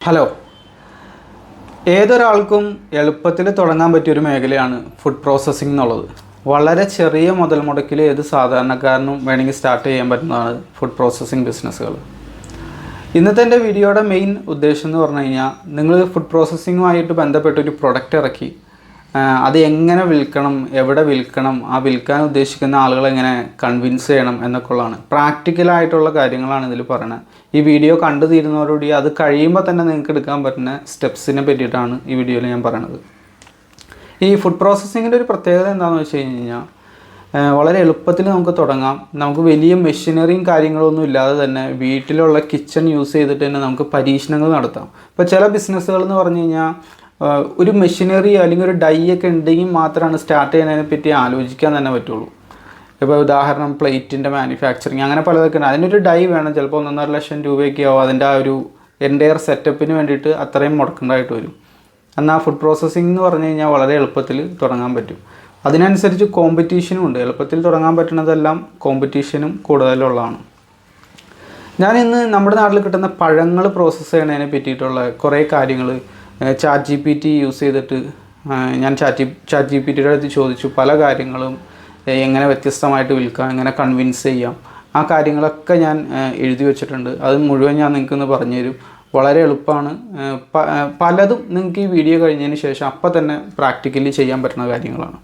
Hello. ഏതൊരാൾക്കും എളുപ്പത്തിൽ തുടങ്ങാൻ പറ്റിയൊരു മേഖലയാണ് ഫുഡ് പ്രോസസ്സിംഗ് എന്നുള്ളത്. വളരെ ചെറിയ മുതൽ മുടക്കിൽ ഏത് സാധാരണക്കാരനും വേണമെങ്കിൽ സ്റ്റാർട്ട് ചെയ്യാൻ പറ്റുന്നതാണ് ഫുഡ് പ്രോസസ്സിംഗ് ബിസിനസ്സുകൾ ഇന്നത്തെ എന്റെ വീഡിയോയുടെ മെയിൻ ഉദ്ദേശം എന്ന് പറഞ്ഞു കഴിഞ്ഞാൽ നിങ്ങൾ ഫുഡ് പ്രോസസ്സിങ്ങുമായിട്ട് ബന്ധപ്പെട്ട ഒരു പ്രൊഡക്റ്റ് ഇറക്കി അത് എങ്ങനെ വിൽക്കണം എവിടെ വിൽക്കണം ആ വിൽക്കാൻ ഉദ്ദേശിക്കുന്ന ആളുകളെ എങ്ങനെ കൺവിൻസ് ചെയ്യണം എന്നൊക്കെ ഉള്ളതാണ് പ്രാക്ടിക്കലായിട്ടുള്ള കാര്യങ്ങളാണ് ഇതിൽ പറയുന്നത് ഈ വീഡിയോ കണ്ടു തീരുന്നതോടുകൂടി അത് കഴിയുമ്പോൾ തന്നെ നിങ്ങൾക്ക് എടുക്കാൻ പറ്റുന്ന സ്റ്റെപ്സിനെ പറ്റിയിട്ടാണ് ഈ വീഡിയോയിൽ ഞാൻ പറയണത്. ഈ ഫുഡ് പ്രോസസ്സിങ്ങിന്റെ ഒരു പ്രത്യേകത എന്താണെന്ന് വെച്ച് കഴിഞ്ഞ് വളരെ എളുപ്പത്തിൽ നമുക്ക് തുടങ്ങാം. നമുക്ക് വലിയ മെഷീനറിയും കാര്യങ്ങളൊന്നും ഇല്ലാതെ തന്നെ വീട്ടിലുള്ള കിച്ചൺ യൂസ് ചെയ്തിട്ട് തന്നെ നമുക്ക് പരീക്ഷണങ്ങൾ നടത്താം. ഇപ്പോൾ ചില ബിസിനസ്സുകൾ എന്ന് പറഞ്ഞു കഴിഞ്ഞാൽ ഒരു മെഷീനറി അല്ലെങ്കിൽ ഒരു ഡൈ ഒക്കെ ഉണ്ടെങ്കിൽ മാത്രമാണ് സ്റ്റാർട്ട് ചെയ്യുന്നതിനെ പറ്റി ആലോചിക്കാൻ തന്നെ പറ്റുള്ളൂ. ഇപ്പോൾ ഉദാഹരണം പ്ലേറ്റിന്റെ മാനുഫാക്ചറിങ് അങ്ങനെ പലതൊക്കെ ഉണ്ട്. അതിനൊരു ഡൈ വേണം. ചിലപ്പോൾ ഒന്നൊന്നര ലക്ഷം രൂപയൊക്കെ ആവും. അതിന്റെ ആ ഒരു എന്റെയർ സെറ്റപ്പിന് വേണ്ടിയിട്ട് അത്രയും മുടക്കേണ്ടതായിട്ട് വരും. എന്നാൽ ഫുഡ് പ്രോസസ്സിംഗ് എന്ന് പറഞ്ഞു കഴിഞ്ഞാൽ വളരെ എളുപ്പത്തിൽ തുടങ്ങാൻ പറ്റും. അതിനനുസരിച്ച് കോമ്പറ്റീഷനും ഉണ്ട്. എളുപ്പത്തിൽ തുടങ്ങാൻ പറ്റുന്നതെല്ലാം കോമ്പറ്റീഷനും കൂടുതലുള്ളതാണ്. ഞാനിന്ന് നമ്മുടെ നാട്ടിൽ കിട്ടുന്ന പഴങ്ങൾ പ്രോസസ്സ് ചെയ്യുന്നതിനെ പറ്റിയിട്ടുള്ള കുറേ കാര്യങ്ങൾ chat G P T use ചെയ്തിട്ട് ഞാൻ ചാറ്റ് ചാറ്റ് ജി പി ടിയുടെ അടുത്ത് ചോദിച്ചു പല കാര്യങ്ങളും എങ്ങനെ വ്യത്യസ്തമായിട്ട് വിൽക്കാം എങ്ങനെ കൺവിൻസ് ചെയ്യാം ആ കാര്യങ്ങളൊക്കെ ഞാൻ എഴുതി വെച്ചിട്ടുണ്ട്. അത് മുഴുവൻ ഞാൻ നിങ്ങൾക്കൊന്ന് പറഞ്ഞു പറഞ്ഞുതരും. വളരെ എളുപ്പമാണ്. പലതും നിങ്ങൾക്ക് ഈ വീഡിയോ കഴിഞ്ഞതിന് ശേഷം അപ്പം തന്നെ പ്രാക്ടിക്കലി ചെയ്യാൻ പറ്റുന്ന കാര്യങ്ങളാണ്.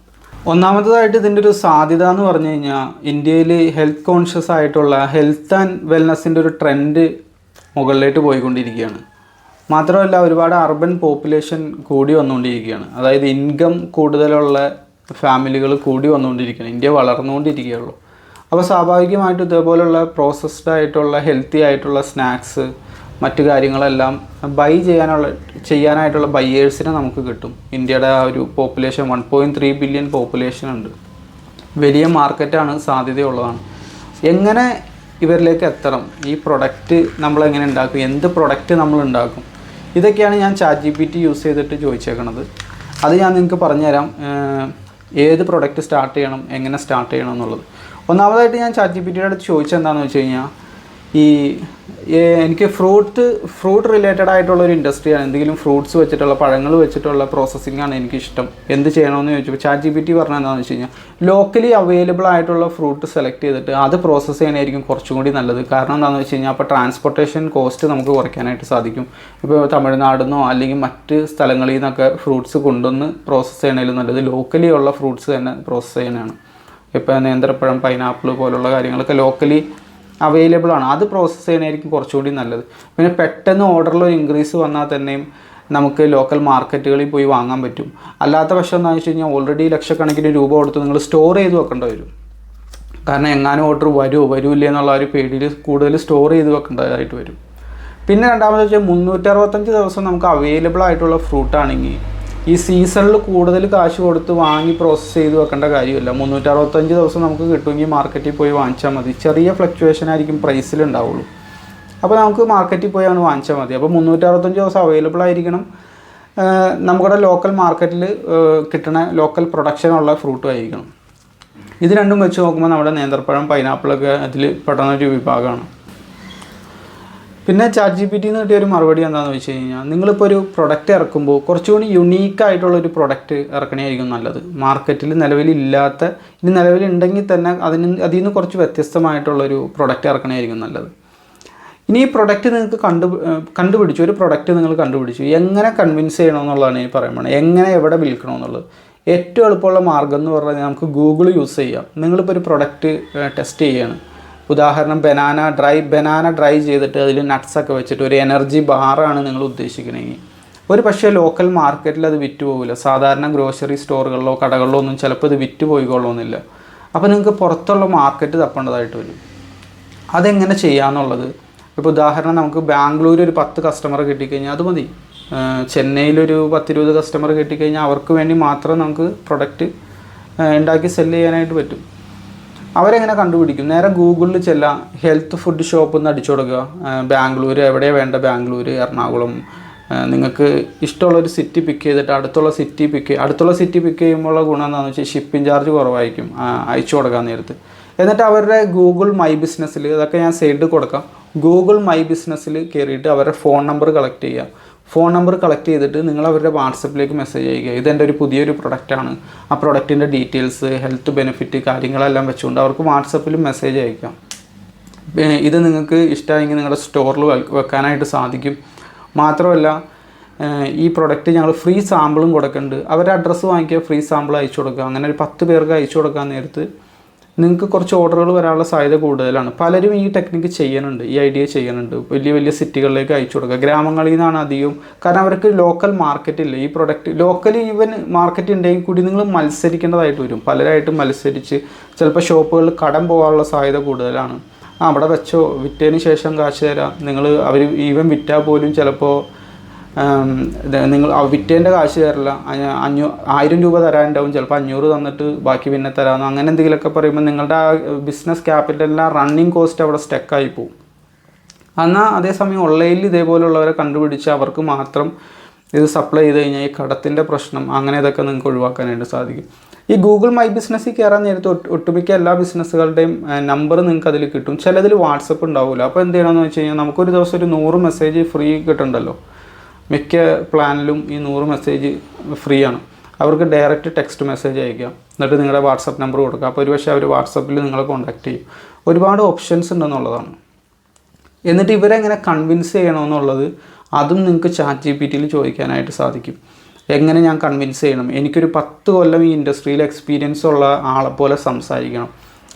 ഒന്നാമതായിട്ട് ഇതിന്റെ ഒരു സാധ്യത എന്ന് പറഞ്ഞു കഴിഞ്ഞാൽ ഇന്ത്യയിൽ ഹെൽത്ത് കോൺഷ്യസ് ആയിട്ടുള്ള ഹെൽത്ത് ആൻഡ് വെൽനസ്സിന്റെ ഒരു ട്രെൻഡ് മുകളിലേക്ക് പോയിക്കൊണ്ടിരിക്കുകയാണ്. മാത്രമല്ല ഒരുപാട് അർബൻ പോപ്പുലേഷൻ കൂടി വന്നുകൊണ്ടിരിക്കുകയാണ്. അതായത് ഇൻകം കൂടുതലുള്ള ഫാമിലികൾ കൂടി വന്നുകൊണ്ടിരിക്കുകയാണ്. ഇന്ത്യ വളർന്നുകൊണ്ടിരിക്കുകയുള്ളൂ. അപ്പോൾ സ്വാഭാവികമായിട്ടും ഇതേപോലുള്ള പ്രോസസ്ഡ് ആയിട്ടുള്ള ഹെൽത്തി ആയിട്ടുള്ള സ്നാക്സ് മറ്റു കാര്യങ്ങളെല്ലാം ബൈ ചെയ്യാനുള്ള ചെയ്യാനായിട്ടുള്ള ബയ്യേഴ്സിനെ നമുക്ക് കിട്ടും. ഇന്ത്യയുടെ ആ ഒരു population one point three billion population ഉണ്ട്. വലിയ മാർക്കറ്റാണ് സാധ്യതയുള്ളതാണ്. എങ്ങനെ ഇവരിലേക്ക് എത്തണം? ഈ പ്രൊഡക്റ്റ് നമ്മളെങ്ങനെ ഉണ്ടാക്കും? എന്ത് പ്രൊഡക്റ്റ് നമ്മൾ ഉണ്ടാക്കും? ഇതൊക്കെയാണ് ഞാൻ chat G P T use ചെയ്തിട്ട് ചോദിച്ചേക്കണത്. അത് ഞാൻ നിങ്ങൾക്ക് പറഞ്ഞുതരാം. ഏത് പ്രൊഡക്റ്റ് സ്റ്റാർട്ട് ചെയ്യണം എങ്ങനെ സ്റ്റാർട്ട് ചെയ്യണം എന്നുള്ളത്. ഒന്നാമതായിട്ട് ഞാൻ ചാറ്റ് ജി പി ടിയുടെ അടുത്ത് ചോദിച്ചെന്താണെന്ന് വെച്ച് കഴിഞ്ഞാൽ ഈ എനിക്ക് ഫ്രൂട്ട് ഫ്രൂട്ട് റിലേറ്റഡ് ആയിട്ടുള്ള ഒരു ഇൻഡസ്ട്രിയാണ് എന്തെങ്കിലും ഫ്രൂട്ട്സ് വെച്ചിട്ടുള്ള പഴങ്ങൾ വെച്ചിട്ടുള്ള പ്രോസസ്സിംഗ് ആണ് എനിക്ക് ഇഷ്ടം എന്ത് ചെയ്യണമെന്ന് ചോദിച്ചപ്പോൾ ചാറ്റ് ജി പി ടി പറഞ്ഞ എന്താണെന്ന് വെച്ച് കഴിഞ്ഞാൽ ലോക്കലി അവൈലബിൾ ആയിട്ടുള്ള ഫ്രൂട്ട് സെലക്ട് ചെയ്തിട്ട് അത് പ്രോസസ്സ് ചെയ്യാനായിരിക്കും കുറച്ചും കൂടി നല്ലത്. കാരണം എന്താണെന്ന് വെച്ച് കഴിഞ്ഞാൽ അപ്പോൾ ട്രാൻസ്പോർട്ടേഷൻ കോസ്റ്റ് നമുക്ക് കുറയ്ക്കാനായിട്ട് സാധിക്കും. ഇപ്പോൾ തമിഴ്നാട് നിന്നോ അല്ലെങ്കിൽ മറ്റ് സ്ഥലങ്ങളിൽ നിന്നൊക്കെ ഫ്രൂട്ട്സ് കൊണ്ടുവന്ന് പ്രോസസ്സ് ചെയ്യണേലും നല്ലത് ലോക്കലി ഉള്ള ഫ്രൂട്ട്സ് തന്നെ പ്രോസസ്സ് ചെയ്യാനാണ് ഇപ്പോൾ നേന്ത്രപ്പഴം പൈനാപ്പിൾ പോലുള്ള കാര്യങ്ങളൊക്കെ ലോക്കലി അവൈലബിൾ ആണ്. അത് പ്രോസസ്സ് ചെയ്യണമായിരിക്കും കുറച്ചുകൂടി നല്ലത്. പിന്നെ പെട്ടെന്ന് ഓർഡറിൽ ഒരു ഇൻക്രീസ് വന്നാൽ തന്നെയും നമുക്ക് ലോക്കൽ മാർക്കറ്റുകളിൽ പോയി വാങ്ങാൻ പറ്റും. അല്ലാത്ത പക്ഷം എന്താണെന്ന് വെച്ച് കഴിഞ്ഞാൽ ഓൾറെഡി ലക്ഷക്കണക്കിന് രൂപ കൊടുത്ത് നിങ്ങൾ സ്റ്റോർ ചെയ്ത് വെക്കേണ്ടി വരും. കാരണം എങ്ങാനും ഓർഡർ വരുമോ വരൂല്ല എന്നുള്ള ഒരു പേടിയിൽ കൂടുതൽ സ്റ്റോർ ചെയ്ത് വെക്കേണ്ടതായിട്ട് വരും. പിന്നെ രണ്ടാമത് വെച്ചാൽ മുന്നൂറ്ററുപത്തഞ്ച് ദിവസം നമുക്ക് അവൈലബിൾ ആയിട്ടുള്ള ഫ്രൂട്ട് ആണെങ്കിൽ ഈ സീസണിൽ കൂടുതൽ കാശ് കൊടുത്ത് വാങ്ങി പ്രോസസ്സ് ചെയ്ത് വെക്കേണ്ട കാര്യമില്ല. മുന്നൂറ്ററുപത്തഞ്ച് ദിവസം നമുക്ക് കിട്ടുമെങ്കിൽ മാർക്കറ്റിൽ പോയി വാങ്ങിച്ചാൽ മതി. ചെറിയ ഫ്ലക്ച്വേഷൻ ആയിരിക്കും പ്രൈസിൽ ഉണ്ടാവുള്ളൂ. അപ്പോൾ നമുക്ക് മാർക്കറ്റിൽ പോയി ആണ് വാങ്ങിച്ചാൽ മതി. അപ്പോൾ മുന്നൂറ്ററുപത്തഞ്ച് ദിവസം അവൈലബിൾ ആയിരിക്കണം. നമ്മുടെ ലോക്കൽ മാർക്കറ്റിൽ കിട്ടുന്ന ലോക്കൽ പ്രൊഡക്ഷനുള്ള ഫ്രൂട്ടും ആയിരിക്കണം. ഇത് രണ്ടും വെച്ച് നോക്കുമ്പോൾ നമ്മുടെ നേന്ത്രപ്പഴം പൈനാപ്പിളൊക്കെ അതിൽ പെടുന്ന ഒരു വിഭാഗമാണ്. പിന്നെ ചാറ്റ് ജി പി ടിന്ന് കിട്ടിയ ഒരു മറുപടി എന്താണെന്ന് വെച്ച് കഴിഞ്ഞാൽ നിങ്ങളിപ്പോൾ ഒരു പ്രൊഡക്റ്റ് ഇറക്കുമ്പോൾ കുറച്ചുകൂടി യുണീക്ക് ആയിട്ടുള്ള ഒരു പ്രൊഡക്റ്റ് ഇറക്കണമായിരിക്കും നല്ലത്. മാർക്കറ്റിൽ നിലവിലില്ലാത്ത ഇനി നിലവിലുണ്ടെങ്കിൽ തന്നെ അതിന് അതിൽ നിന്ന് കുറച്ച് വ്യത്യസ്തമായിട്ടുള്ളൊരു പ്രൊഡക്റ്റ് ഇറക്കണമായിരിക്കും നല്ലത്. ഇനി ഈ പ്രൊഡക്റ്റ് നിങ്ങൾക്ക് കണ്ടു കണ്ടുപിടിച്ചു ഒരു പ്രൊഡക്റ്റ് നിങ്ങൾ കണ്ടുപിടിച്ചു എങ്ങനെ കൺവിൻസ് ചെയ്യണമെന്നുള്ളതാണ് ഈ പറയുന്നത് എങ്ങനെ എവിടെ വിൽക്കണമെന്നുള്ളത് ഏറ്റവും എളുപ്പമുള്ള മാർഗം എന്ന് പറഞ്ഞാൽ നമുക്ക് ഗൂഗിൾ യൂസ് ചെയ്യാം. നിങ്ങളിപ്പോൾ ഒരു പ്രൊഡക്റ്റ് ടെസ്റ്റ് ചെയ്യാണ്. ഉദാഹരണം ബനാന ഡ്രൈ ബനാന ഡ്രൈ ചെയ്തിട്ട് അതിൽ നട്ട്സൊക്കെ വെച്ചിട്ട് ഒരു എനർജി ബാറാണ് നിങ്ങൾ ഉദ്ദേശിക്കണമെങ്കിൽ ഒരു പക്ഷേ ലോക്കൽ മാർക്കറ്റിൽ അത് വിറ്റ് പോകില്ല സാധാരണ ഗ്രോസറി സ്റ്റോറുകളിലോ കടകളിലോ ഒന്നും ചിലപ്പോൾ ഇത് വിറ്റ് പോയിക്കൊള്ളണമെന്നില്ല അപ്പോൾ നിങ്ങൾക്ക് പുറത്തുള്ള മാർക്കറ്റ് തപ്പേണ്ടതായിട്ട് വരും. അതെങ്ങനെ ചെയ്യാന്നുള്ളത്? ഇപ്പോൾ ഉദാഹരണം നമുക്ക് ബാംഗ്ലൂർ ഒരു പത്ത് കസ്റ്റമർ കിട്ടിക്കഴിഞ്ഞാൽ അത് മതി. ചെന്നൈയിലൊരു പത്തിരുപത് കസ്റ്റമർ കിട്ടിക്കഴിഞ്ഞാൽ അവർക്ക് വേണ്ടി മാത്രം നമുക്ക് പ്രൊഡക്റ്റ് ഉണ്ടാക്കി സെല്ല് ചെയ്യാനായിട്ട് പറ്റും. അവരെങ്ങനെ കണ്ടുപിടിക്കും? നേരെ ഗൂഗിളിൽ ചെല്ലാം. ഹെൽത്ത് ഫുഡ് ഷോപ്പ് എന്ന് അടിച്ചു കൊടുക്കുക. ബാംഗ്ലൂർ എവിടെയാണ് വേണ്ട ബാംഗ്ലൂർ എറണാകുളം. നിങ്ങൾക്ക് ഇഷ്ടമുള്ള ഒരു സിറ്റി പിക്ക് ചെയ്തിട്ട് അടുത്തുള്ള സിറ്റി പിക്ക് അടുത്തുള്ള സിറ്റി പിക്ക് ചെയ്യുമ്പോഴുള്ള ഗുണം എന്താണെന്ന് വെച്ചാൽ ഷിപ്പിംഗ് ചാർജ് കുറവായിരിക്കും. അയച്ചു കൊടുക്കാൻ നേരത്ത്. എന്നിട്ട് അവരുടെ ഗൂഗിൾ മൈ ബിസിനസ്സിൽ ഇതൊക്കെ ഞാൻ സൈഡിൽ കൊടുക്കാം. ഗൂഗിൾ മൈ ബിസിനസ്സിൽ കയറിയിട്ട് അവരുടെ ഫോൺ നമ്പർ കളക്ട് ചെയ്യുക. ഫോൺ നമ്പർ കളക്ട് ചെയ്തിട്ട് നിങ്ങൾ അവരുടെ വാട്സപ്പിലേക്ക് മെസ്സേജ് ചെയ്യുക ഇതെന്റെ ഒരു പുതിയൊരു പ്രൊഡക്റ്റാണ് ആ പ്രൊഡക്റ്റിന്റെ ഡീറ്റെയിൽസ് ഹെൽത്ത് ബെനിഫിറ്റ് കാര്യങ്ങളെല്ലാം വെച്ചുകൊണ്ട് അവർക്ക് വാട്സപ്പിൽ മെസ്സേജ് അയക്കാം. ഇത് നിങ്ങൾക്ക് ഇഷ്ടമായെങ്കിൽ നിങ്ങളുടെ സ്റ്റോറിൽ വെക്കാനായിട്ട് സാധിക്കും. മാത്രമല്ല ഈ പ്രൊഡക്റ്റ് ഞങ്ങൾ ഫ്രീ സാമ്പിളും കൊടുക്കുന്നുണ്ട്. അവരുടെ അഡ്രസ്സ് വാങ്ങിക്കുക ഫ്രീ സാമ്പിൾ അയച്ചു കൊടുക്കുക. അങ്ങനെ ഒരു പത്ത് പേർക്ക് അയച്ചു കൊടുക്കാൻ നേരത്ത് നിങ്ങൾക്ക് കുറച്ച് ഓർഡറുകൾ വരാനുള്ള സാധ്യത കൂടുതലാണ്. പലരും ഈ ടെക്നിക്ക് ചെയ്യുന്നുണ്ട് ഈ ഐഡിയ ചെയ്യുന്നുണ്ട്. വലിയ വലിയ സിറ്റികളിലേക്ക് അയച്ചു കൊടുക്കുക. ഗ്രാമങ്ങളിൽ നിന്നാണ് അധികവും. കാരണം അവർക്ക് ലോക്കൽ മാർക്കറ്റ് ഇല്ല. ഈ പ്രൊഡക്റ്റ് ലോക്കലി ഈവൻ മാർക്കറ്റ് ഉണ്ടെങ്കിൽ കൂടി നിങ്ങൾ മത്സരിക്കേണ്ടതായിട്ട് വരും. പലരായിട്ട് മത്സരിച്ച് ചിലപ്പോൾ ഷോപ്പുകളിൽ കടം പോകാനുള്ള സാധ്യത കൂടുതലാണ്. അവിടെ വെച്ചോ വിറ്റതിന് ശേഷം കാശ് തരാം. നിങ്ങൾ അവർ ഈവൻ വിറ്റാൽ പോലും ചിലപ്പോൾ നിങ്ങൾ വിറ്റേന്റെ കാശ് തരില്ല. അഞ്ഞ- ആയിരം രൂപ തരാനുണ്ടാവും. ചിലപ്പോൾ അഞ്ഞൂറ് തന്നിട്ട് ബാക്കി പിന്നെ തരാമെന്ന് അങ്ങനെ എന്തെങ്കിലുമൊക്കെ പറയുമ്പോൾ നിങ്ങളുടെ ആ ബിസിനസ് ക്യാപിറ്റലിന്റെ റണ്ണിങ് കോസ്റ്റ് അവിടെ സ്റ്റക്കായി പോകും എന്നാൽ അതേസമയം ഓൺലൈനിൽ ഇതേപോലെയുള്ളവരെ കണ്ടുപിടിച്ച് അവർക്ക് മാത്രം ഇത് സപ്ലൈ ചെയ്ത് കഴിഞ്ഞാൽ ഈ കടത്തിന്റെ പ്രശ്നം അങ്ങനെ ഇതൊക്കെ നിങ്ങൾക്ക് ഒഴിവാക്കാനായിട്ട് സാധിക്കും. ഈ ഗൂഗിൾ മൈ ബിസിനസ്സിൽ കയറാൻ നേരത്തെ ഒട്ട് ഒട്ടുമിക്ക എല്ലാ ബിസിനസ്സുകളുടെയും നമ്പർ നിങ്ങൾക്ക് അതിൽ കിട്ടും. ചിലതിൽ വാട്സപ്പ് ഉണ്ടാവില്ല. അപ്പോൾ എന്ത് ചെയ്യണമെന്ന് വെച്ച് കഴിഞ്ഞാൽ നമുക്കൊരു ദിവസം ഒരു നൂറ് മെസ്സേജ് ഫ്രീ കിട്ടുന്നുണ്ടല്ലോ മിക്ക പ്ലാനിലും ഈ നൂറ് മെസ്സേജ് ഫ്രീ ആണ് അവർക്ക് ഡയറക്റ്റ് ടെക്സ്റ്റ് മെസ്സേജ് അയക്കാം. എന്നിട്ട് നിങ്ങളുടെ വാട്സപ്പ് നമ്പർ കൊടുക്കുക അപ്പോൾ ഒരുപക്ഷെ അവർ വാട്സപ്പിൽ നിങ്ങളെ കോൺടാക്റ്റ് ചെയ്യും. ഒരുപാട് ഓപ്ഷൻസ് ഉണ്ടെന്നുള്ളതാണ്. എന്നിട്ട് ഇവരെങ്ങനെ കൺവിൻസ് ചെയ്യണമെന്നുള്ളത് അതും നിങ്ങൾക്ക് ചാറ്റ് ജി പി ടിയിൽ ചോദിക്കാനായിട്ട് സാധിക്കും. എങ്ങനെ ഞാൻ കൺവിൻസ് ചെയ്യണം? എനിക്കൊരു പത്ത് കൊല്ലം ഈ ഇൻഡസ്ട്രിയിൽ എക്സ്പീരിയൻസ് ഉള്ള ആളെ പോലെ സംസാരിക്കണം.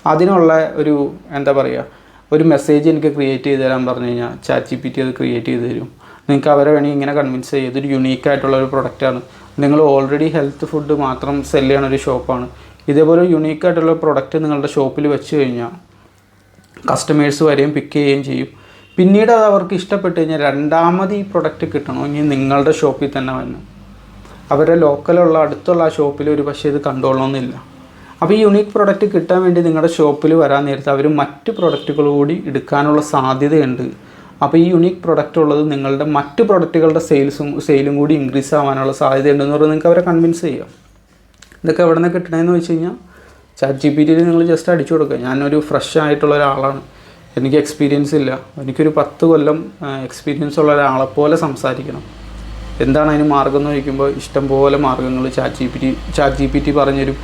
അതിനുള്ള ഒരു എന്താ പറയുക ഒരു മെസ്സേജ് എനിക്ക് ക്രിയേറ്റ് ചെയ്ത് തരാൻ പറഞ്ഞു കഴിഞ്ഞാൽ ചാറ്റ് ജി പി ടി അത് ക്രിയേറ്റ് ചെയ്ത് തരും. നിങ്ങൾക്ക് അവരെ വേണമെങ്കിൽ ഇങ്ങനെ കൺവിൻസ് ചെയ്യും. ഇതൊരു യുണീക്ക് ആയിട്ടുള്ള ഒരു പ്രൊഡക്റ്റാണ് നിങ്ങൾ ഓൾറെഡി ഹെൽത്ത് ഫുഡ് മാത്രം സെൽ ചെയ്യണ ഒരു ഷോപ്പാണ് ഇതേപോലെ യുണീക്ക് ആയിട്ടുള്ള പ്രൊഡക്റ്റ് നിങ്ങളുടെ ഷോപ്പിൽ വെച്ച് കഴിഞ്ഞാൽ കസ്റ്റമേഴ്സ് വരെയും പിക്ക് ചെയ്യുകയും ചെയ്യും. പിന്നീട് അത് അവർക്ക് ഇഷ്ടപ്പെട്ട് കഴിഞ്ഞാൽ രണ്ടാമത് ഈ പ്രൊഡക്റ്റ് കിട്ടണമെങ്കിൽ നിങ്ങളുടെ ഷോപ്പിൽ തന്നെ വരണം അവരുടെ ലോക്കലുള്ള അടുത്തുള്ള ആ ഷോപ്പിൽ ഒരു പക്ഷേ ഇത് കണ്ടോളണമെന്നില്ല അപ്പോൾ ഈ യുണീക്ക് പ്രൊഡക്റ്റ് കിട്ടാൻ വേണ്ടി നിങ്ങളുടെ ഷോപ്പിൽ വരാൻ നേരത്ത് അവർ മറ്റ് പ്രൊഡക്റ്റുകൾ കൂടി എടുക്കാനുള്ള സാധ്യതയുണ്ട്. അപ്പോൾ ഈ യുണീക്ക് പ്രൊഡക്റ്റ് ഉള്ളത് നിങ്ങളുടെ മറ്റ് പ്രൊഡക്റ്റുകളുടെ സെയിൽസും സെയിലും കൂടി ഇൻക്രീസ് ആവാനുള്ള സാധ്യതയുണ്ടെന്ന് പറഞ്ഞാൽ നിങ്ങൾക്ക് അവരെ കൺവിൻസ് ചെയ്യാം. ഇതൊക്കെ എവിടെ നിന്ന് കിട്ടണമെന്ന് വെച്ച് കഴിഞ്ഞാൽ ചാറ്റ് ജി പി ടിയിൽ നിങ്ങൾ ജസ്റ്റ് അടിച്ചു കൊടുക്കുക. ഞാനൊരു ഫ്രഷ് ആയിട്ടുള്ള ഒരാളാണ്. എനിക്ക് എക്സ്പീരിയൻസ് ഇല്ല. എനിക്കൊരു പത്ത് കൊല്ലം എക്സ്പീരിയൻസ് ഉള്ള ഒരാളെ പോലെ സംസാരിക്കണം. എന്താണ് അതിന് മാർഗം എന്ന് ചോദിക്കുമ്പോൾ ഇഷ്ടംപോലെ മാർഗങ്ങൾ chat G P T chat G P T പറഞ്ഞുതരും.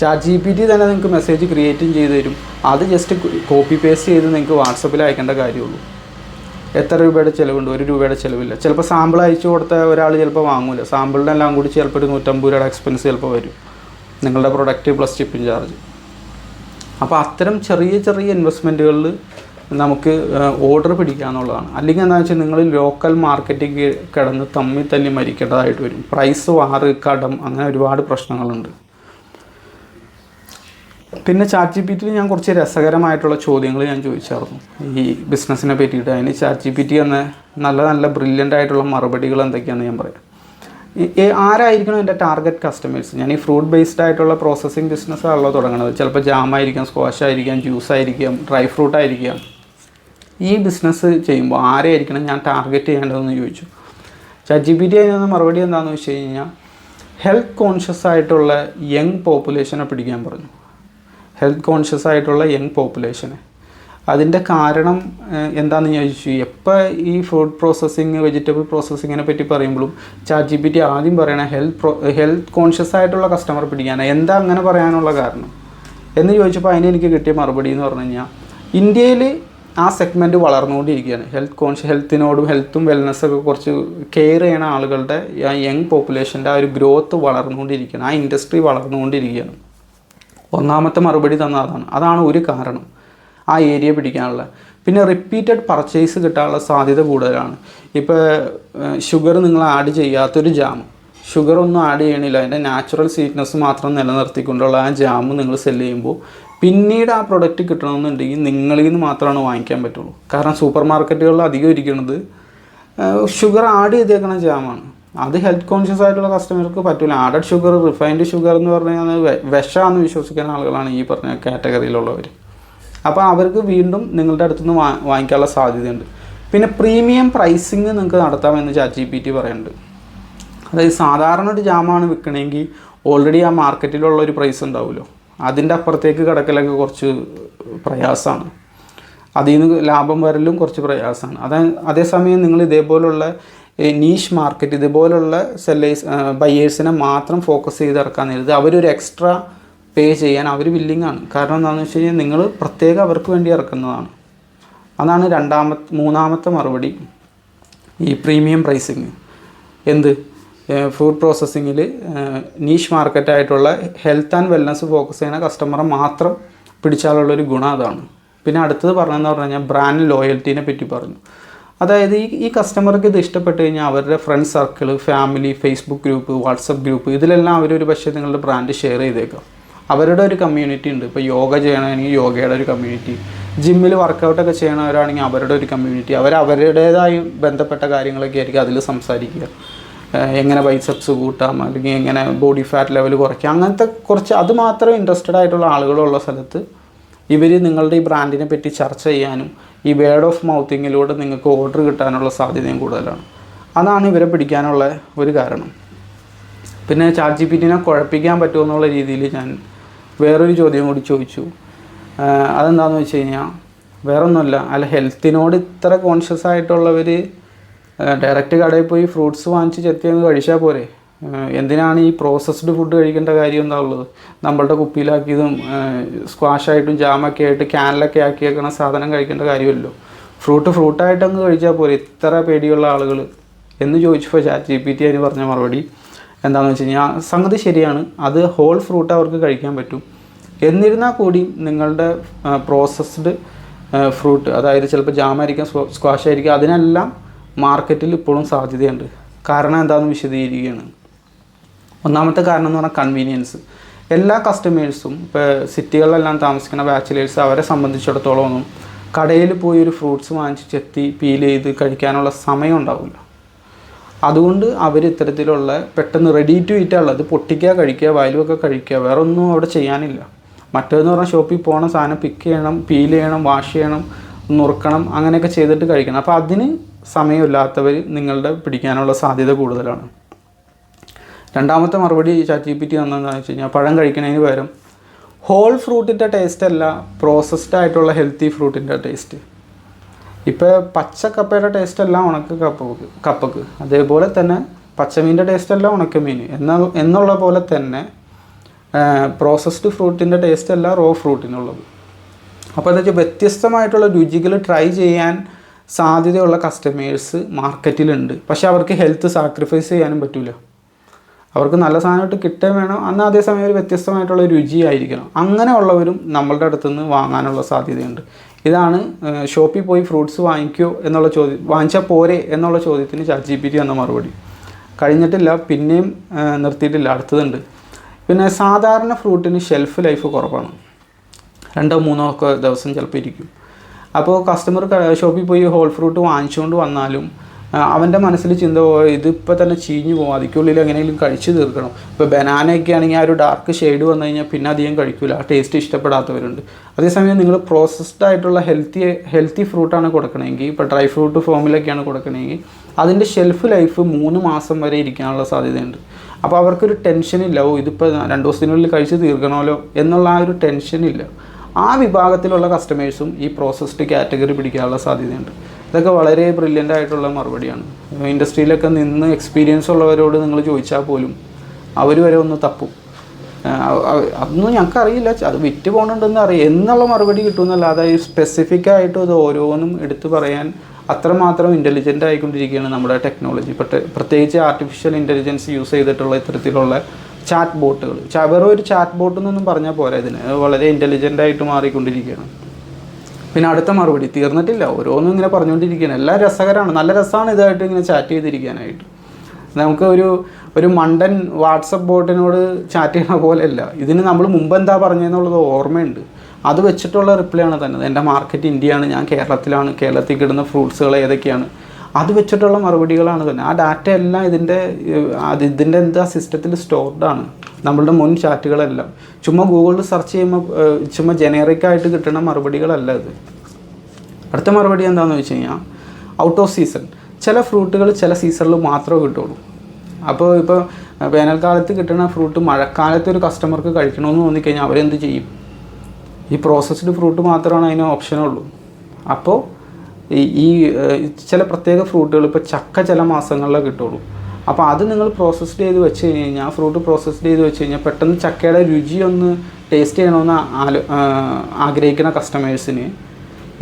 ചാറ്റ് ജി പി ടി തന്നെ നിങ്ങൾക്ക് മെസ്സേജ് ക്രിയേറ്റും ചെയ്തു തരും അത് ജസ്റ്റ് കോപ്പി പേസ്റ്റ് ചെയ്ത് നിങ്ങൾക്ക് വാട്സപ്പിൽ അയക്കേണ്ട കാര്യമുള്ളൂ എത്ര രൂപയുടെ ചിലവുണ്ട്? ഒരു രൂപയുടെ ചിലവില്ല. ചിലപ്പോൾ സാമ്പിൾ അയച്ചു കൊടുത്ത ഒരാൾ ചിലപ്പോൾ വാങ്ങൂല. സാമ്പിളിന്റെ എല്ലാം കൂടി ചിലപ്പോൾ ഒരു നൂറ്റമ്പത് രൂപയുടെ എക്സ്പെൻസ് ചിലപ്പോൾ വരും. നിങ്ങളുടെ പ്രൊഡക്റ്റ് പ്ലസ് ഷിപ്പിംഗ് ചാർജ് അപ്പോൾ അത്തരം ചെറിയ ചെറിയ ഇൻവെസ്റ്റ്മെന്റുകളിൽ നമുക്ക് ഓർഡർ പിടിക്കാന്നുള്ളതാണ്. അല്ലെങ്കിൽ എന്താ വെച്ചാൽ നിങ്ങൾ ലോക്കൽ മാർക്കറ്റിൽ കിടന്ന് തമ്മിൽ തല്ലി മരിക്കേണ്ടതായിട്ട് വരും. പ്രൈസ് വാറ് കടം അങ്ങനെ ഒരുപാട് പ്രശ്നങ്ങളുണ്ട്. പിന്നെ ചാറ്റ് ജി പി ടിയിൽ ഞാൻ കുറച്ച് രസകരമായിട്ടുള്ള ചോദ്യങ്ങൾ ഞാൻ ചോദിച്ചായിരുന്നു. ഈ ബിസിനസ്സിനെ പറ്റിയിട്ട്. അതിന് ചാറ്റ് ജി പി ടി എന്ന നല്ല നല്ല ബ്രില്യന്റ് ആയിട്ടുള്ള മറുപടികൾ എന്തൊക്കെയാണെന്ന് ഞാൻ പറയാം. ആരായിരിക്കണം എന്റെ ടാർഗറ്റ് കസ്റ്റമേഴ്സ് ഞാൻ ഈ ഫ്രൂട്ട് ബേസ്ഡ് ആയിട്ടുള്ള പ്രോസസ്സിങ് ബിസിനസ്സാണല്ലോ തുടങ്ങുന്നത് ചിലപ്പോൾ ജാം ആയിരിക്കാം സ്ക്വാഷ് ആയിരിക്കാം ജ്യൂസ് ആയിരിക്കാം ഡ്രൈ ഫ്രൂട്ട് ആയിരിക്കാം. ഈ ബിസിനസ് ചെയ്യുമ്പോൾ ആരെയായിരിക്കണം ഞാൻ ടാർഗറ്റ് ചെയ്യേണ്ടതെന്ന് ചോദിച്ചു. ചാറ്റ് ജി പി ടി അതിന് മറുപടി എന്താണെന്ന് വെച്ച് കഴിഞ്ഞാൽ ഹെൽത്ത് കോൺഷ്യസ് ആയിട്ടുള്ള യങ് പോപ്പുലേഷനെ പിടിക്കാൻ പറഞ്ഞു. ഹെൽത്ത് കോൺഷ്യസ് ആയിട്ടുള്ള യങ് പോപ്പുലേഷന് അതിന്റെ കാരണം എന്താണെന്ന് ചോദിച്ചു. എപ്പോൾ ഈ ഫുഡ് പ്രോസസ്സിങ് വെജിറ്റബിൾ പ്രോസസ്സിങ്ങിനെ പറ്റി പറയുമ്പോഴും ചാറ്റ് ജി പി ടി ആദ്യം പറയണ ഹെൽത്ത് പ്രോ ഹെൽത്ത് കോൺഷ്യസ് ആയിട്ടുള്ള കസ്റ്റമർ പിടിക്കാനാണ് എന്താ അങ്ങനെ പറയാനുള്ള കാരണം? എന്ന് ചോദിച്ചപ്പോൾ അതിന് എനിക്ക് കിട്ടിയ മറുപടി എന്ന് പറഞ്ഞു കഴിഞ്ഞാൽ ഇന്ത്യയിൽ ആ സെഗ്മെന്റ് വളർന്നുകൊണ്ടിരിക്കുകയാണ്. ഹെൽത്ത് കോൺഷ്യസ് ഹെൽത്തിനോടും ഹെൽത്തും വെൽനസ്സൊക്കെ കുറച്ച് കെയർ ചെയ്യണ ആളുകളുടെ ആ യങ് പോപ്പുലേഷന്റെ ആ ഒരു ഗ്രോത്ത് വളർന്നുകൊണ്ടിരിക്കുകയാണ്. ആ ഇൻഡസ്ട്രി വളർന്നുകൊണ്ടിരിക്കുകയാണ്. ഒന്നാമത്തെ മറുപടി തന്ന അതാണ് അതാണ് ഒരു കാരണം ആ ഏരിയ പിടിക്കാനുള്ള. പിന്നെ റിപ്പീറ്റഡ് പർച്ചേസ് കിട്ടാനുള്ള സാധ്യത കൂടുതലാണ്. ഇപ്പോൾ ഷുഗർ നിങ്ങൾ ആഡ് ചെയ്യാത്തൊരു ജാം ഷുഗർ ഒന്നും ആഡ് ചെയ്യണില്ല. അതിന്റെ നാച്ചുറൽ സ്വീറ്റ്നെസ് മാത്രം നിലനിർത്തിക്കൊണ്ടുള്ള ആ ജാം നിങ്ങൾ സെല്ല് ചെയ്യുമ്പോൾ പിന്നീട് ആ പ്രൊഡക്റ്റ് കിട്ടണമെന്നുണ്ടെങ്കിൽ നിങ്ങളിൽ നിന്ന് മാത്രമാണ് വാങ്ങിക്കാൻ പറ്റുള്ളൂ. കാരണം സൂപ്പർ മാർക്കറ്റുകളിൽ അധികം ഇരിക്കുന്നത് ഷുഗർ ആഡ് ചെയ്തേക്കണ ജാമാണ് അത് ഹെൽത്ത് കോൺഷ്യസ് ആയിട്ടുള്ള കസ്റ്റമർക്ക് പറ്റില്ല ആഡഡ് ഷുഗർ റിഫൈൻഡ് ഷുഗർ എന്ന് പറഞ്ഞു കഴിഞ്ഞാൽ വിഷമാണെന്ന് വിശ്വസിക്കുന്ന ആളുകളാണ് ഈ പറഞ്ഞ കാറ്റഗറിയിലുള്ളവർ അപ്പോൾ അവർക്ക് വീണ്ടും നിങ്ങളുടെ അടുത്തുനിന്ന് വാ വാങ്ങിക്കാനുള്ള സാധ്യതയുണ്ട്. പിന്നെ പ്രീമിയം പ്രൈസിങ് നിങ്ങൾക്ക് നടത്താമെന്ന് ചാറ്റ് ജി പി ടി പറയുന്നുണ്ട്. അതായത് സാധാരണ ഒരു ജാമാണ് വിൽക്കണമെങ്കിൽ ഓൾറെഡി ആ മാർക്കറ്റിലുള്ള ഒരു പ്രൈസ് ഉണ്ടാവുമല്ലോ. അതിന്റെ അപ്പുറത്തേക്ക് കിടക്കലൊക്കെ കുറച്ച് പ്രയാസമാണ്. അതിൽ നിന്ന് ലാഭം വരലും കുറച്ച് പ്രയാസമാണ്. അതാ അതേസമയം നിങ്ങൾ ഇതേപോലുള്ള നീഷ് മാർക്കറ്റ് ഇതുപോലുള്ള സെല്ലേഴ്സ് ബയ്യേഴ്സിനെ മാത്രം ഫോക്കസ് ചെയ്ത് ഇറക്കാൻ നേരത്ത് അവരൊരു എക്സ്ട്രാ പേ ചെയ്യാൻ അവർ വില്ലിങ് ആണ്. കാരണം എന്താണെന്ന് വെച്ച് കഴിഞ്ഞാൽ നിങ്ങൾ പ്രത്യേകം അവർക്ക് വേണ്ടി ഇറക്കുന്നതാണ്. അതാണ് രണ്ടാമത്തെ മൂന്നാമത്തെ മറുപടി ഈ പ്രീമിയം പ്രൈസിങ് എന്ത്? ഫുഡ് പ്രോസസ്സിങ്ങിൽ നീഷ് മാർക്കറ്റായിട്ടുള്ള ഹെൽത്ത് ആൻഡ് വെൽനസ് ഫോക്കസ് ചെയ്യുന്ന കസ്റ്റമറെ മാത്രം പിടിച്ചാലുള്ളൊരു ഗുണം അതാണ്. പിന്നെ അടുത്തത് പറഞ്ഞതെന്ന് പറഞ്ഞു കഴിഞ്ഞാൽ ബ്രാൻഡ് ലോയൽറ്റീനെ പറ്റി പറഞ്ഞു. അതായത് ഈ ഈ കസ്റ്റമർക്ക് ഇത് ഇഷ്ടപ്പെട്ട് കഴിഞ്ഞാൽ അവരുടെ friend circle family Facebook group WhatsApp group ഇതിലെല്ലാം അവരൊരു പക്ഷേ നിങ്ങളുടെ ബ്രാൻഡ് ഷെയർ ചെയ്തേക്കാം. അവരുടെ ഒരു കമ്മ്യൂണിറ്റി ഉണ്ട്. ഇപ്പോൾ യോഗ ചെയ്യണമെങ്കിൽ യോഗയുടെ ഒരു കമ്മ്യൂണിറ്റി ജിമ്മിൽ വർക്കൗട്ടൊക്കെ ചെയ്യണവരാണെങ്കിൽ അവരുടെ ഒരു കമ്മ്യൂണിറ്റി അവർ അവരുടേതായി ബന്ധപ്പെട്ട കാര്യങ്ങളൊക്കെ ആയിരിക്കും അതിൽ സംസാരിക്കുക. എങ്ങനെ ബൈസെപ്സ് കൂട്ടാം അല്ലെങ്കിൽ എങ്ങനെ ബോഡി ഫാറ്റ് ലെവൽ കുറയ്ക്കാം അങ്ങനത്തെ കുറച്ച് അത് മാത്രം ഇൻട്രസ്റ്റഡ് ആയിട്ടുള്ള ആളുകളുള്ള സ്ഥലത്ത് ഇവർ നിങ്ങളുടെ ഈ ബ്രാൻഡിനെ പറ്റി ചർച്ച ചെയ്യാനും ഈ വേർഡ് ഓഫ് മൗത്തിങ്ങിലൂടെ നിങ്ങൾക്ക് ഓർഡർ കിട്ടാനുള്ള സാധ്യതയും കൂടുതലാണ്. അതാണ് ഇവരെ പിടിക്കാനുള്ള ഒരു കാരണം. പിന്നെ ചാറ്റ് ജി പി ടിനെ കുഴപ്പിക്കാൻ പറ്റുമെന്നുള്ള രീതിയിൽ ഞാൻ വേറൊരു ചോദ്യം കൂടി ചോദിച്ചു. അതെന്താണെന്ന് വെച്ച് കഴിഞ്ഞാൽ വേറൊന്നുമല്ല അല്ല ഹെൽത്തിനോട് ഇത്ര കോൺഷ്യസ് ആയിട്ടുള്ളവർ ഡയറക്റ്റ് കടയിൽ പോയി ഫ്രൂട്ട്സ് വാങ്ങിച്ച് ചെത്തി അങ്ങ് കഴിച്ചാൽ പോരെ? എന്തിനാണ് ഈ പ്രോസസ്ഡ് ഫുഡ് കഴിക്കേണ്ട കാര്യം എന്താ ഉള്ളത്? നമ്മളുടെ കുപ്പിയിലാക്കിയതും സ്ക്വാഷായിട്ടും ജാമൊക്കെ ആയിട്ട് ക്യാനിലൊക്കെ ആക്കിയേക്കണ സാധനം കഴിക്കേണ്ട കാര്യമല്ലോ. ഫ്രൂട്ട് ഫ്രൂട്ടായിട്ട് അങ്ങ് കഴിച്ചാൽ പോരെ ഇത്ര പേടിയുള്ള ആളുകൾ എന്ന് ചോദിച്ചപ്പോൾ ചാറ്റ് ജി പി ടി അതിന് പറഞ്ഞ മറുപടി എന്താണെന്ന് വെച്ച് കഴിഞ്ഞാൽ സംഗതി ശരിയാണ് അത് ഹോൾ ഫ്രൂട്ട് അവർക്ക് കഴിക്കാൻ പറ്റും. എന്നിരുന്നാൽ കൂടി നിങ്ങളുടെ പ്രോസസ്ഡ് ഫ്രൂട്ട് അതായത് ചിലപ്പോൾ ജാമായിരിക്കാം സ്ക്വാഷായിരിക്കാം അതിനെല്ലാം മാർക്കറ്റിൽ ഇപ്പോഴും സാധ്യതയുണ്ട്. കാരണം എന്താണെന്ന് വിശദീകരിക്കുകയാണ്. ഒന്നാമത്തെ കാരണം എന്ന് പറഞ്ഞാൽ കൺവീനിയൻസ് എല്ലാ കസ്റ്റമേഴ്സും ഇപ്പോൾ സിറ്റികളിലെല്ലാം താമസിക്കുന്ന ബാച്ചിലേഴ്സ് അവരെ സംബന്ധിച്ചിടത്തോളം ഒന്നും കടയിൽ പോയി ഒരു ഫ്രൂട്ട്സ് വാങ്ങിച്ച് ചെത്തി പീൽ ചെയ്ത് കഴിക്കാനുള്ള സമയം ഉണ്ടാവില്ല. അതുകൊണ്ട് അവർ ഇത്തരത്തിലുള്ള പെട്ടെന്ന് റെഡി ടു ഈറ്റ് ഉള്ളത് പൊട്ടിക്കുക കഴിക്കുക വയലുമൊക്കെ കഴിക്കുക വേറെ ഒന്നും അവിടെ ചെയ്യാനില്ല. മറ്റേതെന്ന് പറഞ്ഞാൽ ഷോപ്പിൽ പോകണം സാധനം പിക്ക് ചെയ്യണം പീൽ ചെയ്യണം വാഷ് ചെയ്യണം നുറുക്കണം അങ്ങനെയൊക്കെ ചെയ്തിട്ട് കഴിക്കണം. അപ്പോൾ അതിന് സമയമില്ലാത്തവർ നിങ്ങളുടെ പിടിക്കാനുള്ള സാധ്യത കൂടുതലാണ്. രണ്ടാമത്തെ മറുപടി ചാറ്റ് ജി പി ടി വന്നതെന്ന് വെച്ച് കഴിഞ്ഞാൽ പഴം കഴിക്കുന്നതിന് പകരം ഹോൾ ഫ്രൂട്ടിന്റെ ടേസ്റ്റ് അല്ല പ്രോസസ്ഡ് ആയിട്ടുള്ള ഹെൽത്തി ഫ്രൂട്ടിന്റെ ടേസ്റ്റ് ഇപ്പോൾ പച്ച കപ്പയുടെ ടേസ്റ്റ് അല്ല ഉണക്ക കപ്പക്ക് കപ്പക്ക്. അതേപോലെ തന്നെ പച്ചമീന്റെ ടേസ്റ്റ് അല്ല ഉണക്കമീൻ എന്ന എന്നുള്ള പോലെ തന്നെ പ്രോസസ്ഡ് ഫ്രൂട്ടിന്റെ ടേസ്റ്റ് അല്ല റോ ഫ്രൂട്ടിനുള്ളത് അപ്പോൾ എന്താ വെച്ചാൽ വ്യത്യസ്തമായിട്ടുള്ള രുചികൾ ട്രൈ ചെയ്യാൻ സാധ്യതയുള്ള കസ്റ്റമേഴ്സ് മാർക്കറ്റിലുണ്ട് പക്ഷേ അവർക്ക് ഹെൽത്ത് സാക്രിഫൈസ് ചെയ്യാനും പറ്റില്ല അവർക്ക് നല്ല സാധനമായിട്ട് കിട്ടുകയും വേണം. അന്ന് അതേസമയം ഒരു വ്യത്യസ്തമായിട്ടുള്ള രുചി ആയിരിക്കണം അങ്ങനെയുള്ളവരും നമ്മളുടെ അടുത്തു നിന്ന് വാങ്ങാനുള്ള സാധ്യതയുണ്ട്. ഇതാണ് ഷോപ്പിൽ പോയി ഫ്രൂട്ട്സ് വാങ്ങിക്കോ എന്നുള്ള ചോദ്യം വാങ്ങിച്ചാൽ പോരെ എന്നുള്ള ചോദ്യത്തിന് ചാറ്റ് ജി പി ടി എന്ന മറുപടി. കഴിഞ്ഞിട്ടില്ല പിന്നെയും നിർത്തിയിട്ടില്ല അടുത്തതുണ്ട്. പിന്നെ സാധാരണ ഫ്രൂട്ടിന് ഷെൽഫ് ലൈഫ് കുറവാണ്. രണ്ടോ മൂന്നോ ഒക്കെ ദിവസം ചിലപ്പോൾ ഇരിക്കും. അപ്പോൾ കസ്റ്റമർ ഷോപ്പിൽ പോയി ഹോൾ ഫ്രൂട്ട് വാങ്ങിച്ചുകൊണ്ട് വന്നാലും അവന്റെ മനസ്സിൽ ചിന്ത "ഓ, ഇതിപ്പോൾ തന്നെ ചീഞ്ഞു പോകും. അതിക്കുള്ളിൽ എങ്ങനെയെങ്കിലും കഴിച്ചു തീർക്കണം. ഇപ്പോൾ ബനാനയൊക്കെ ആണെങ്കിൽ ആ ഒരു ഡാർക്ക് ഷെയ്ഡ് വന്നു കഴിഞ്ഞാൽ പിന്നെ അധികം കഴിക്കില്ല ആ ടേസ്റ്റ് ഇഷ്ടപ്പെടാത്തവരുണ്ട്. അതേസമയം നിങ്ങൾ പ്രോസസ്ഡ് ആയിട്ടുള്ള ഹെൽത്തി ഹെൽത്തി ഫ്രൂട്ടാണ് കൊടുക്കണമെങ്കിൽ ഇപ്പോൾ ഡ്രൈ ഫ്രൂട്ട് ഫോമിലൊക്കെയാണ് കൊടുക്കണമെങ്കിൽ അതിന്റെ ഷെൽഫ് ലൈഫ് മൂന്ന് മാസം വരെ ഇരിക്കാനുള്ള സാധ്യതയുണ്ട്. അപ്പോൾ അവർക്കൊരു ടെൻഷനില്ല ഓ ഇതിപ്പോൾ രണ്ട് ദിവസത്തിനുള്ളിൽ കഴിച്ച് തീർക്കണമല്ലോ എന്നുള്ള ആ ഒരു ടെൻഷനില്ല ആ വിഭാഗത്തിലുള്ള കസ്റ്റമേഴ്സും ഈ പ്രോസസ്ഡ് കാറ്റഗറി പിടിക്കാനുള്ള സാധ്യതയുണ്ട്. ഇതൊക്കെ വളരെ ബ്രില്യന്റ് ആയിട്ടുള്ള മറുപടിയാണ്. ഇൻഡസ്ട്രിയിലൊക്കെ നിന്ന് എക്സ്പീരിയൻസ് ഉള്ളവരോട് നിങ്ങൾ ചോദിച്ചാൽ പോലും അവർ വരെ ഒന്ന് തപ്പും. അതൊന്നും ഞങ്ങൾക്ക് അറിയില്ല അത് വിറ്റ് പോകണുണ്ടെന്ന് അറിയാം. എന്നുള്ള മറുപടി കിട്ടുമെന്നല്ലാതെ ഈ സ്പെസിഫിക് ആയിട്ട് ഇത് ഓരോന്നും എടുത്തു പറയാൻ അത്രമാത്രം ഇന്റലിജന്റ് ആയിക്കൊണ്ടിരിക്കുകയാണ് നമ്മുടെ ടെക്നോളജി പ്രത്യേകിച്ച് ആർട്ടിഫിഷ്യൽ ഇന്റലിജൻസ് യൂസ് ചെയ്തിട്ടുള്ള ഇത്തരത്തിലുള്ള ചാറ്റ് ബോട്ടുകൾ വെറും ഒരു ചാറ്റ് ബോട്ട് എന്നൊന്നും പറഞ്ഞാൽ പോരാ ഇതിന്. വളരെ ഇന്റലിജന്റ് ആയിട്ട് മാറിക്കൊണ്ടിരിക്കുകയാണ്. പിന്നെ അടുത്ത മറുപടി തീർന്നിട്ടില്ല. ഓരോന്നും ഇങ്ങനെ പറഞ്ഞുകൊണ്ടിരിക്കുകയാണ്. എല്ലാം രസകരമാണ്. നല്ല രസമാണ് ഇതായിട്ട് ഇങ്ങനെ ചാറ്റ് ചെയ്തിരിക്കാനായിട്ട്. നമുക്ക് ഒരു ഒരു മണ്ടൻ വാട്സപ്പ് ബോട്ടിനോട് ചാറ്റ് ചെയ്യണ പോലെയല്ല. ഇതിന് നമ്മൾ മുമ്പ് എന്താ പറഞ്ഞതെന്നുള്ളത് ഓർമ്മയുണ്ട്. അത് വെച്ചിട്ടുള്ള റിപ്ലൈ ആണ് തന്നെ. എന്റെ മാർക്കറ്റ് ഇന്ത്യയാണ്. ഞാൻ കേരളത്തിലാണ്. കേരളത്തിൽ കിടുന്ന ഫ്രൂട്ട്സുകൾ ഏതൊക്കെയാണ്. അത് വെച്ചിട്ടുള്ള മറുപടികളാണ് തന്നെ. ആ ഡാറ്റ എല്ലാം ഇതിന്റെ ഇതിന്റെ എന്താ സിസ്റ്റത്തിൽ സ്റ്റോർഡ് ആണ്. നമ്മളുടെ മുൻ ചാറ്റുകളെല്ലാം. ചുമ്മാ ഗൂഗിളിൽ സെർച്ച് ചെയ്യുമ്പോൾ ചുമ്മാ ജനറിക് ആയിട്ട് കിട്ടുന്ന മറുപടികളല്ല ഇത് അടുത്ത മറുപടി എന്താണെന്ന് വെച്ച് കഴിഞ്ഞാൽ ഔട്ട് ഓഫ് സീസൺ ചില ഫ്രൂട്ടുകൾ ചില സീസണിൽ മാത്രമേ കിട്ടുള്ളൂ. അപ്പോൾ ഇപ്പോൾ വേനൽക്കാലത്ത് കിട്ടുന്ന ഫ്രൂട്ട് മഴക്കാലത്ത് ഒരു കസ്റ്റമർക്ക് കഴിക്കണമെന്ന് തോന്നിക്കഴിഞ്ഞാൽ അവരെന്ത് ചെയ്യും? ഈ പ്രോസസ്ഡ് ഫ്രൂട്ട് മാത്രമാണ് അതിന് ഓപ്ഷനുള്ളൂ അപ്പോൾ ഈ ഈ ചില പ്രത്യേക ഫ്രൂട്ടുകൾ ഇപ്പോൾ ചക്ക ചില മാസങ്ങളിലേ കിട്ടുള്ളൂ. അപ്പോൾ അത് നിങ്ങൾ പ്രോസസ്ഡ് ചെയ്ത് വെച്ച് കഴിഞ്ഞ് കഴിഞ്ഞാൽ ഫ്രൂട്ട് പ്രോസസ്ഡ് ചെയ്ത് വെച്ച് കഴിഞ്ഞാൽ പെട്ടെന്ന് ചക്കയുടെ രുചി ഒന്ന് ടേസ്റ്റ് ചെയ്യണമെന്ന് ആലോ ആഗ്രഹിക്കുന്ന കസ്റ്റമേഴ്സിന്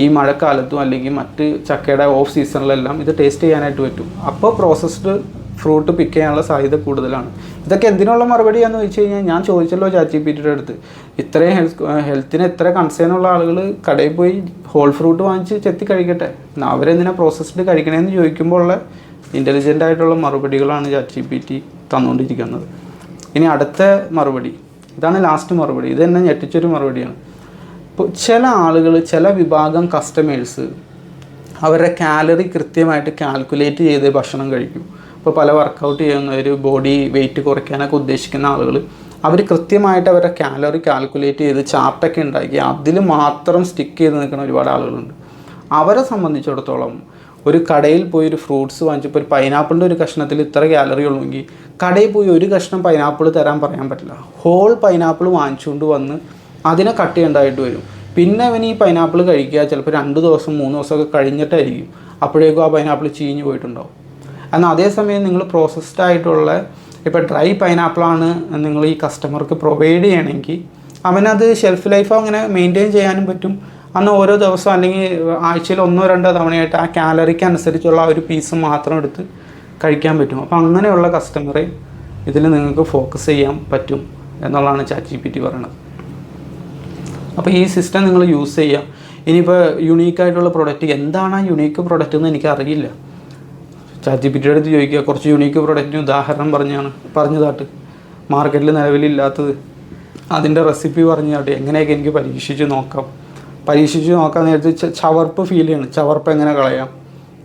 ഈ മഴക്കാലത്തും അല്ലെങ്കിൽ മറ്റ് ചക്കയുടെ ഓഫ് സീസണിലെല്ലാം ഇത് ടേസ്റ്റ് ചെയ്യാനായിട്ട് പറ്റും. അപ്പോൾ പ്രോസസ്ഡ് ഫ്രൂട്ട് പിക്ക് ചെയ്യാനുള്ള സാധ്യത കൂടുതലാണ്. ഇതൊക്കെ എന്തിനുള്ള മറുപടിയാന്ന് വെച്ച് കഴിഞ്ഞാൽ ഞാൻ ചോദിച്ചല്ലോ ചാച്ചി പീറ്റിയുടെ അടുത്ത്. ഇത്രയും ഹെൽത്ത് ഹെൽത്തിന് എത്ര കൺസേൺ ഉള്ള ആളുകൾ കടയിൽ പോയി ഹോൾ ഫ്രൂട്ട് വാങ്ങിച്ച് ചെത്തി കഴിക്കട്ടെ? അവരെന്തിനാ പ്രോസസ്ഡ് കഴിക്കണേന്ന് ചോദിക്കുമ്പോൾ ഉള്ള ഇന്റലിജന്റ് ആയിട്ടുള്ള മറുപടികളാണ് ചാച്ചി പി ടി തന്നുകൊണ്ടിരിക്കുന്നത് ഇനി അടുത്ത മറുപടി. ഇതാണ് ലാസ്റ്റ് മറുപടി. ഇത് തന്നെ ഞെട്ടിച്ചൊരു മറുപടിയാണ്. ഇപ്പോൾ ചില ആളുകൾ ചില വിഭാഗം കസ്റ്റമേഴ്സ് അവരുടെ കാലറി കൃത്യമായിട്ട് കാൽക്കുലേറ്റ് ചെയ്ത് ഭക്ഷണം കഴിക്കും. ഇപ്പോൾ പല വർക്കൗട്ട് ചെയ്യുന്നവർ ബോഡി വെയിറ്റ് കുറയ്ക്കാനൊക്കെ ഉദ്ദേശിക്കുന്ന ആളുകൾ അവർ കൃത്യമായിട്ട് അവരുടെ കാലറി കാൽക്കുലേറ്റ് ചെയ്ത് ചാർട്ടൊക്കെ ഉണ്ടാക്കി അതിൽ മാത്രം സ്റ്റിക്ക് ചെയ്ത് നിൽക്കുന്ന ഒരുപാട് ആളുകളുണ്ട്. അവരെ സംബന്ധിച്ചിടത്തോളം ഒരു കടയിൽ പോയി ഒരു ഫ്രൂട്ട്സ് വാങ്ങിച്ചപ്പോൾ ഒരു പൈനാപ്പിളിന്റെ ഒരു കഷ്ണത്തിൽ ഇത്ര ഗാലറി ഉള്ളെങ്കിൽ കടയിൽ പോയി ഒരു കഷ്ണം പൈനാപ്പിൾ തരാൻ പറയാൻ പറ്റില്ല. ഹോൾ പൈനാപ്പിൾ വാങ്ങിച്ചുകൊണ്ട് വന്ന് അതിനെ കട്ട് ചെയ്യേണ്ടതായിട്ട് വരും. പിന്നെ അവൻ ഈ പൈനാപ്പിൾ കഴിക്കുക ചിലപ്പോൾ രണ്ട് ദിവസം മൂന്ന് ദിവസമൊക്കെ കഴിഞ്ഞിട്ടായിരിക്കും. അപ്പോഴേക്കും ആ പൈനാപ്പിൾ ചീഞ്ഞ് പോയിട്ടുണ്ടാവും. എന്നാൽ അതേസമയം നിങ്ങൾ പ്രോസസ്ഡ് ആയിട്ടുള്ള ഇപ്പോൾ ഡ്രൈ പൈനാപ്പിളാണ് നിങ്ങൾ ഈ കസ്റ്റമർക്ക് പ്രൊവൈഡ് ചെയ്യണമെങ്കിൽ അവനത് ഷെൽഫ് ലൈഫ് അങ്ങനെ മെയിന്റെയിൻ ചെയ്യാനും പറ്റും. അന്ന് ഓരോ ദിവസം അല്ലെങ്കിൽ ആഴ്ചയിൽ ഒന്നോ രണ്ടോ തവണയായിട്ട് ആ കാലറിക്ക് അനുസരിച്ചുള്ള ഒരു പീസ് മാത്രം എടുത്ത് കഴിക്കാൻ പറ്റും. അപ്പോൾ അങ്ങനെയുള്ള കസ്റ്റമറെ ഇതിൽ നിങ്ങൾക്ക് ഫോക്കസ് ചെയ്യാൻ പറ്റും എന്നുള്ളതാണ് ചാറ്റ് ജി പി ടി പറയുന്നത്. അപ്പോൾ ഈ സിസ്റ്റം നിങ്ങൾ യൂസ് ചെയ്യാം. ഇനിയിപ്പോൾ യുണീക്കായിട്ടുള്ള പ്രൊഡക്റ്റ് എന്താണ് ആ യുണീക്ക് പ്രൊഡക്റ്റ് എന്ന് എനിക്ക് അറിയില്ല ചാറ്റ് ജി പി ടിയുടെ അടുത്ത് ചോദിക്കുക. കുറച്ച് യുണീക്ക് പ്രൊഡക്റ്റിന് ഉദാഹരണം പറഞ്ഞാണ് പറഞ്ഞതാട്ട് മാർക്കറ്റിൽ നിലവിലില്ലാത്തത്. അതിന്റെ റെസിപ്പി പറഞ്ഞാട്ട് എങ്ങനെയൊക്കെ എനിക്ക് പരീക്ഷിച്ച് നോക്കാം. പരീക്ഷിച്ച് നോക്കാൻ നേരത്തെ ചവർപ്പ് ഫീൽ ചെയ്യണം. ചവർപ്പ് എങ്ങനെ കളയാം?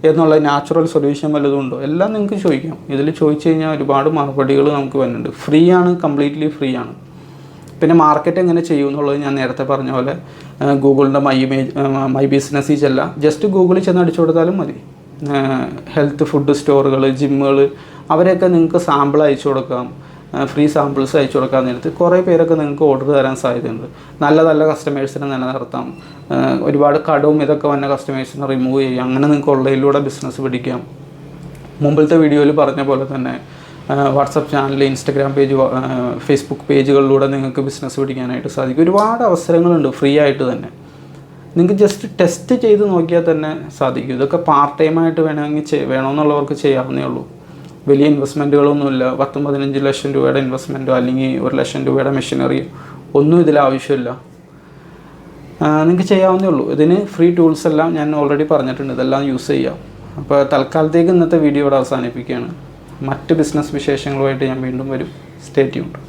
എന്നുള്ള നാച്ചുറൽ സൊല്യൂഷൻ വല്ലതും ഉണ്ടോ? എല്ലാം നിങ്ങൾക്ക് ചോദിക്കാം. ഇതിൽ ചോദിച്ചു കഴിഞ്ഞാൽ ഒരുപാട് മറുപടികൾ നമുക്ക് വരുന്നുണ്ട്. ഫ്രീ ആണ് കംപ്ലീറ്റ്ലി ഫ്രീ ആണ്. പിന്നെ മാർക്കറ്റ് എങ്ങനെ ചെയ്യും എന്നുള്ളത് ഞാൻ നേരത്തെ പറഞ്ഞ പോലെ ഗൂഗിളിന്റെ മൈ ഇമേജ് മൈ ബിസിനസ്സിൽ ചെല്ല. ജസ്റ്റ് ഗൂഗിളിൽ ചെന്ന് അടിച്ചു കൊടുത്താലും മതി. ഹെൽത്ത് ഫുഡ് സ്റ്റോറുകൾ ജിമ്മുകൾ അവരെയൊക്കെ നിങ്ങൾക്ക് സാമ്പിൾ അയച്ചു കൊടുക്കാം. ഫ്രീ സാമ്പിൾസ് അയച്ചു കൊടുക്കാൻ നേരത്ത് കുറേ പേരൊക്കെ നിങ്ങൾക്ക് ഓർഡർ തരാൻ സാധ്യതയുണ്ട്. നല്ല നല്ല കസ്റ്റമേഴ്സിനെ നിലനിർത്താം. ഒരുപാട് കടവും ഇതൊക്കെ വന്ന കസ്റ്റമേഴ്സിനെ റിമൂവ് ചെയ്യാം അങ്ങനെ നിങ്ങൾക്ക് ഓൺലൈനിലൂടെ ബിസിനസ് പിടിക്കാം. മുമ്പിലത്തെ വീഡിയോയിൽ പറഞ്ഞ പോലെ തന്നെ WhatsApp channel Instagram page Facebook പേജുകളിലൂടെ നിങ്ങൾക്ക് ബിസിനസ് പിടിക്കാനായിട്ട് സാധിക്കും. ഒരുപാട് അവസരങ്ങളുണ്ട് ഫ്രീ ആയിട്ട് തന്നെ. നിങ്ങൾക്ക് ജസ്റ്റ് ടെസ്റ്റ് ചെയ്ത് നോക്കിയാൽ തന്നെ സാധിക്കും. ഇതൊക്കെ പാർട്ട് ടൈമായിട്ട് വേണമെങ്കിൽ വേണമെന്നുള്ളവർക്ക് ചെയ്യാവുന്നേ ഉള്ളൂ. വലിയ ഇൻവെസ്റ്റ്മെന്റുകളൊന്നുമില്ല പത്തും പതിനഞ്ച് ലക്ഷം രൂപയുടെ ഇൻവെസ്റ്റ്മെന്റോ അല്ലെങ്കിൽ ഒരു ലക്ഷം രൂപയുടെ മെഷീനറിയോ ഒന്നും ഇതിൽ ആവശ്യമില്ല. നിങ്ങൾക്ക് ചെയ്യാവുന്നേ ഉള്ളൂ. ഇതിന് ഫ്രീ ടൂൾസ് എല്ലാം ഞാൻ ഓൾറെഡി പറഞ്ഞിട്ടുണ്ട്. ഇതെല്ലാം യൂസ് ചെയ്യാം. അപ്പോൾ തൽക്കാലത്തേക്ക് ഇന്നത്തെ വീഡിയോ ഇവിടെ അവസാനിപ്പിക്കുകയാണ്. മറ്റ് ബിസിനസ് വിശേഷങ്ങളുമായിട്ട് ഞാൻ വീണ്ടും വരും. Stay tuned